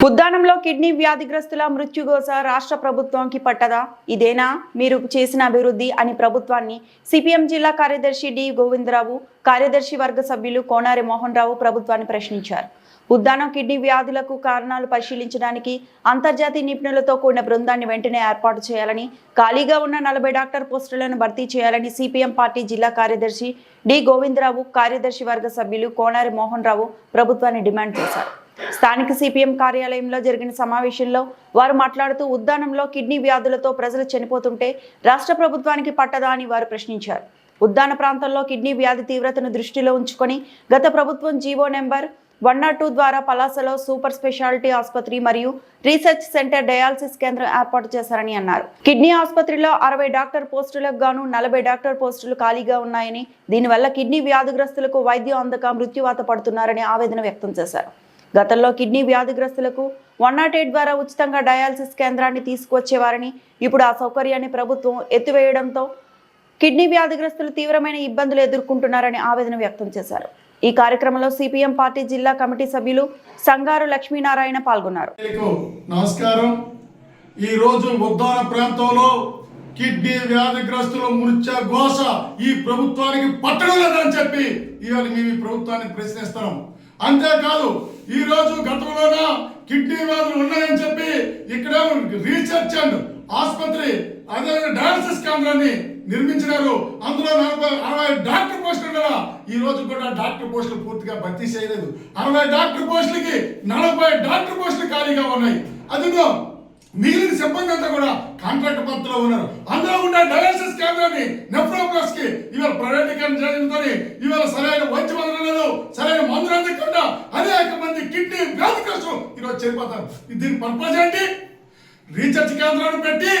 ఉద్దానంలో kidney వ్యాధిగ్రస్తుల మృత్యుగోస రాష్ట్ర ప్రభుత్వానికి పట్టదా? ఇదేనా? మీరు చేసిన అభివృద్ధి అని ప్రభుత్వాన్ని సిపిఎం జిల్లా కార్యదర్శి డి గోవిందరావు కార్యదర్శి వర్గ సభ్యులు కోనారి మోహన్ రావు ప్రభుత్వాన్ని ప్రశ్నించారు. ఉద్దానం కిడ్నీ వ్యాధులకు కారణాలు పరిశీలించడానికి అంతర్జాతీయ నిపుణులతో కూడిన బృందాన్ని వెంటనే ఏర్పాటు చేయాలని ఖాళీగా ఉన్న నలభై డాక్టర్ పోస్టులను భర్తీ చేయాలని సిపిఎం పార్టీ జిల్లా కార్యదర్శి డి గోవిందరావు కార్యదర్శి వర్గ సభ్యులు కోనారి మోహన్ రావు ప్రభుత్వాన్ని డిమాండ్ చేశారు. స్థానిక సిపిఎం కార్యాలయంలో జరిగిన సమావేశంలో వారు మాట్లాడుతూ ఉద్దానంలో కిడ్నీ వ్యాధులతో ప్రజలు చనిపోతుంటే రాష్ట్ర ప్రభుత్వానికి పట్టదా అని వారు ప్రశ్నించారు. ఉద్దాన ప్రాంతంలో కిడ్నీ వ్యాధి తీవ్రతను దృష్టిలో ఉంచుకొని గత ప్రభుత్వం GO number one nought two ద్వారా పలాసలో సూపర్ స్పెషాలిటీ ఆసుపత్రి మరియు రీసెర్చ్ సెంటర్ డయాలసిస్ కేంద్రం ఏర్పాటు చేశారని అన్నారు. కిడ్నీ ఆసుపత్రిలో అరవై డాక్టర్ పోస్టులకు గాను నలభై డాక్టర్ పోస్టులు ఖాళీగా ఉన్నాయని దీనివల్ల కిడ్నీ వ్యాధిగ్రస్తులకు వైద్యం అందక మృత్యువాత పడుతున్నారని ఆవేదన వ్యక్తం చేశారు. గతంలో కిడ్నీ వ్యాధిగ్రస్తులకు వన్ నాట్ ఎయిట్ ద్వారా ఉచితంగా డయాలసిస్ కేంద్రాన్ని తీసుకువచ్చేవారని ఇప్పుడు ఆ సౌకర్యాన్ని ప్రభుత్వం ఎత్తివేయడంతో కిడ్నీ వ్యాధిగ్రస్తులు తీవ్రమైన ఇబ్బందులు ఎదుర్కొంటున్నారని ఆవేదన వ్యక్తం చేశారు. ఈ కార్యక్రమంలో సిపిఎం పార్టీ జిల్లా కమిటీ సభ్యులు సంగారు లక్ష్మీనారాయణ పాల్గొన్నారు. నమస్కారం. ఈ రోజు ఉద్దాన ప్రాంతంలో కిడ్నీ వ్యాధిగ్రస్తుల మృత్య ఘోష ఈ ప్రభుత్వానికి పట్టడం లేదని చెప్పి ఇవాళ మేము ఈ ప్రభుత్వాన్ని ప్రశ్నిస్తున్నాం. అంతేకాదు ఈ రోజు గతంలోన కిడ్నీ వ్యాధులు ఉన్నాయని చెప్పి ఇక్కడ రీసెర్చ్ అండ్ ఆసుపత్రి అదే డయాలసిస్ కేంద్రాన్ని నిర్మించినారు. అందులో నలభై అరవై డాక్టర్ పోస్టులు కదా ఈ రోజు కూడా డాక్టర్ పోస్టులు పూర్తిగా భర్తీ చేయలేదు. అరవై డాక్టర్ పోస్టులకి నలభై డాక్టర్ పోస్టులు ఖాళీగా ఉన్నాయి. అదిగో మిగిలిన సిబ్బంది అంతా కూడా కాంట్రాక్ట్ పద్ధతిలో ఉన్నారు. అందులో ఉండే డయాలసిస్ కేంద్రాన్ని నెఫ్రోప్లస్కి ఇవాళ ప్రైవేటీకరణ చేయడంతో ఇవాళ సరైన వైద్య అందలేదు సరైన మందులు అందకుండా అనేక మంది కిడ్నీ వ్యాధిగ్రస్తులు ఈరోజు చనిపోతారు దీని పర్పస్ ఏంటి? రీసెర్చ్ కేంద్రాన్ని పెట్టి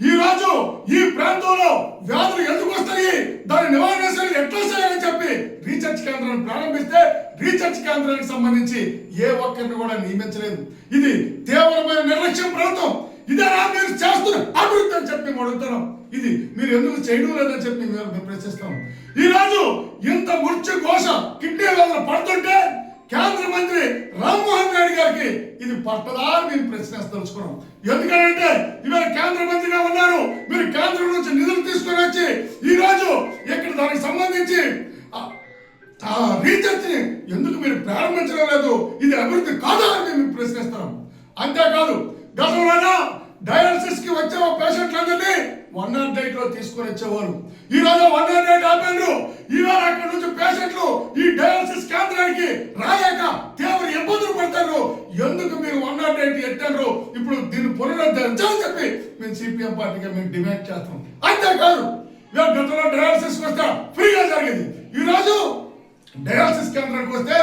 ఈ రోజు ఈ ప్రాంతంలో వ్యాధులు ఎందుకు వస్తాయి దాని నివారణ చర్యలు ఎట్లా చేయాలని చెప్పి రీసెర్చ్ కేంద్రాన్ని ప్రారంభిస్తే రీసెర్చ్ కేంద్రానికి సంబంధించి ఏ ఒక్కరిని కూడా నియమించలేదు. ఇది అడుగుతున్నాం ఇది మీరు ఎందుకు చేయడం లేదని చెప్పి మేము మేము ప్రశ్నిస్తాం. ఈ ఇంత మృత్యు ఘోష కిడ్నీ వేదన పడుతుంటే కేంద్ర మంత్రి రామ్మోహన్ రెడ్డి గారికి ఇది పట్టదా అని మేము ప్రశ్నిస్తలుచుకున్నాం ఎందుకంటే ఇవాళ కేంద్ర మంత్రిగా ఉన్నారు. మీరు కేంద్రం నుంచి నిధులు తీసుకొని వచ్చి ఈ ఇక్కడ దానికి సంబంధించి ఆ- రీసెర్చ్ని ఎందుకు మీరు ప్రారంభించడం లేదు? ఇది అభివృద్ధి కాదా అని మేము ప్రశ్నిస్తున్నాం అంతేకాదు గతంలోన డయాలసిస్కి వచ్చే పేషెంట్లందరినీ వన్ నాట్ ఎయిట్లో తీసుకొని వచ్చేవారు. ఈ రోజు వన్ నాట్ ఎయిట్ ఆపారు ఈవేళ అక్కడ నుంచి పేషెంట్లు ఈ డయాలసిస్ కేంద్రానికి రాలేక తీవ్ర ఇబ్బందులు పడతారు. ఎందుకు మీరు వన్ నాట్ ఎయిట్ ఎట్టారు ఇప్పుడు దీన్ని పునరుద్ధరించాలని చెప్పి మేము సిపిఎం పార్టీగా మేము డిమాండ్ చేస్తాం. అంతేకాదు గతంలో డయాలసిస్ వస్తే ఫ్రీగా జరిగింది. ఈ రోజు డయాలసిస్ కేంద్రానికి వస్తే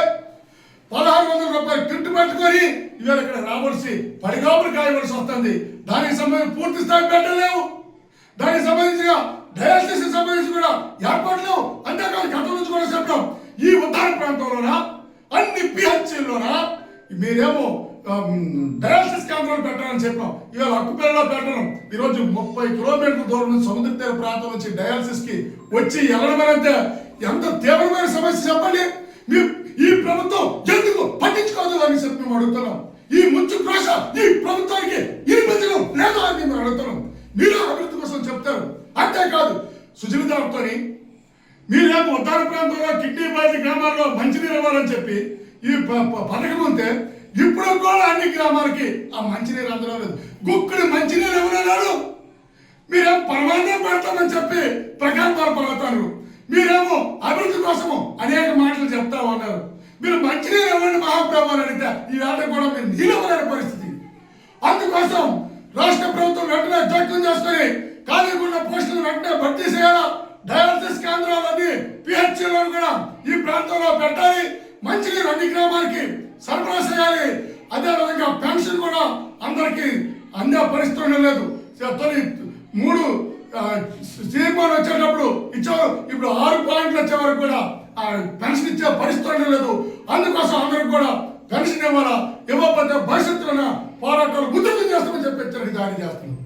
వందల రూపాయలు కిట్టు పెట్టుకొని ఇవాళ ఇక్కడ రావాల్సి పడిగాపులు కాయవలసి వస్తుంది. దానికి సంబంధించి పూర్తి స్థాయి పెట్టలేవు దానికి సంబంధించిన డయాలసిస్ సంబంధించి కూడా ఏర్పాట్లు అంతేకాదు గతం నుంచి కూడా చెప్పడం ఈ ఉత్తర ప్రాంతంలోనా? అన్ని పిహెచ్లోన మీరేమో డయాలసిస్ కేంద్రాలు పెట్టాలని చెప్పాం. ఇవాళ అక్కుపల్లిలో పెట్టడం. ఈరోజు ముప్పై కిలోమీటర్ల దూరం నుంచి సముద్ర తీర ప్రాంతం నుంచి డయాలసిస్కి వచ్చి వెళ్ళడమనంటే ఎంత తీవ్రమైన సమస్య చెప్పండి. మీ ఈ ప్రభుత్వం ఎందుకు పట్టించుకోదు అని చెప్పి మేము అడుగుతున్నాం. ఈ ముచ్చు క్రోష ఈ ప్రభుత్వానికి వినిపించడం లేదా అని మేము అడుగుతున్నాం. మీరు అభివృద్ధి కోసం చెప్తారు. అంతేకాదు సుజలితాలతోని మీరేమో ఉత్తర ప్రాంతంలో కిడ్నీ బాధి గ్రామాల్లో మంచినీరు ఇవ్వాలని చెప్పి ఈ పథకం ఉంటే ఇప్పుడు కూడా అన్ని గ్రామాలకి ఆ మంచినీరు అందడం లేదు. గుక్కుడు మంచినీరు ఎవరన్నాడు మీరేం పరమాన్నం పెడతామని చెప్పి ప్రకల్పాలు పలుకుతారు మీరేమో అభివృద్ధి కోసము అనేక మాటలు చెప్తా ఉన్నారు. మీరు మంచినీరు ఇవ్వండి మహాప్రభు అడిగితే ఈ వేళ కూడా మీరు నీళ్ళు పరిస్థితి. అందుకోసం రాష్ట్ర ప్రభుత్వం వెంటనే జోక్యం చేసుకొని ఖాళీగా పోస్టులు వెంటనే భర్తీ చేయాలా? డయాలసిస్ కేంద్రాలన్నీ పిహెచ్లో కూడా ఈ ప్రాంతంలో పెట్టాలి. మంచినీరు అన్ని గ్రామాలకి సరఫరా చేయాలి. అదేవిధంగా పెన్షన్ కూడా అందరికీ అందే పరిస్థితి ఉండలేదు తొలి మూడు తీర్మానం వచ్చేటప్పుడు ఇచ్చారు. ఇప్పుడు ఆరు పాయింట్లు వచ్చే వరకు కూడా ఆ పెన్షన్ ఇచ్చే పరిస్థితి లేదు. అందుకోసం అందరికి కూడా పెన్షన్ ఇవ్వాలా? ఇవ్వకపోతే భవిష్యత్తులో పోరాటాలు ఉధృతం చేస్తామని చెప్పి హెచ్చరిక జారీ చేస్తున్నాం.